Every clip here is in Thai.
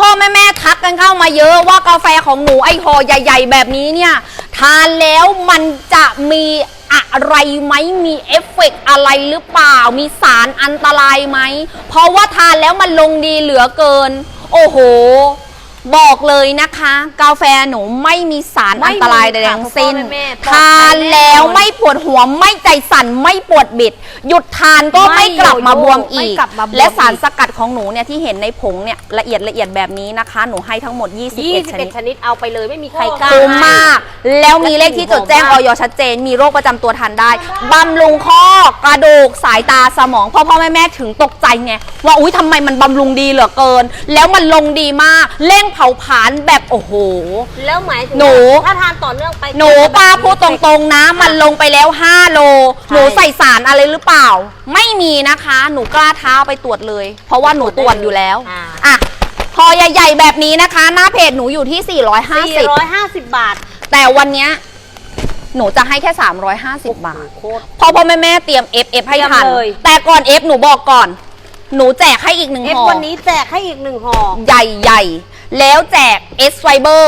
พ่อแม่แม่ทักกันเข้ามาเยอะว่ากาแฟของหนูไอห่อใหญ่ ๆ แบบนี้เนี่ย ทานแล้วมันจะมีอะไรไหมมีเอฟเฟกต์อะไรหรือเปล่า มีสารอันตรายไหม เพราะว่าทานแล้วมันลงดีเหลือเกิน โอ้โห บอกเลยนะคะ กาแฟหนูไม่มีสารไม่อันตรายมีใดค่ะๆทั้งสิ้น พ่อแม่ปลอดภัยทานแล้วแน่นอนไม่ปวดหัวไม่ใจสั่นไม่ปวดบิด หยุดทานก็ไม่ไม่กลับมาบวมอีไม่ก กลับมาบวมและสารอีก สกัดของหนูเนี่ยที่เห็นในผงเนี่ยละเอียดละเอียดแบบนี้นะคะ หนูให้ทั้งหมด 21ชนิด21 ชนิดเอาไปเลยไม่มีใครกล้าคุ้มให้ มาก แล้วมีเลขที่จดแจ้งและอกลิ่นหอมมากอยชัดเจน มีโรคประจำตัวทานได้บำรุงข้อกระดูกสายตาสมองพ่อพ่อแม่แม่ถึงตกใจไงว่าอุ้ยทำไมมันบำรุงดีเหลือเกิน แล้วมันลงดีมากเร่งเผาผลาญแบบโอ้โห แล้วหมายถึงหนูว่าถ้าทานต่อเนื่องไป หนูป้าพูดตรงๆนะ มันลงไปแล้ว 5 โล หนูใส่สารอะไรหรือเปล่า ไม่มีนะคะ หนูกล้าเท้าไปตรวจเลย เพราะว่าหนูตรวจอยู่แล้วอ่าอะพอใหญ่ๆแบบนี้นะคะ หน้าเพจหนูอยู่ที่ 450 450 บาท แต่วันเนี้ยหนูจะให้แค่ 350 บาท โคตร พอพ่อแม่แม่เตรียม F F ให้ทัน เตรียมเลย แต่ก่อน F หนูบอกก่อน หนูแจกให้อีกหนึ่งเอฟห่อวันนี้แจกให้อีกหนึ่งห่อใหญ่ๆ แล้วแจก S Fiber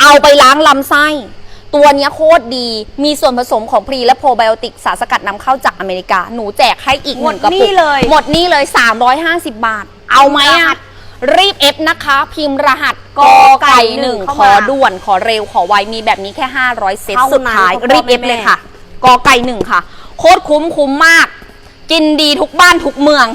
เอาไปล้างลำไส้ ตัวเนี้ยโคตรดี มีส่วนผสมของพรีและโปรไบโอติกสารสกัดนำเข้าจากอเมริกา หนูแจกให้อีกหนึ่งกระปุกหมดนี่เลย หมดนี่เลย 350 บาท เอาไหมรหัอะส รีบ F นะคะ พิมพ์รหัสกอไก่หนึ่งเข้าขมาอด่วนขอเร็วขอไวมีแบบนี้แค่ 500 เซตเท่านั้นสุดท้ายพ่อรีบแม่ F เลยค่ะกอไก่หนึ่งค่ะ โคตรคุ้มคุ้มมาก กินดีทุกบ้านทุกเมือง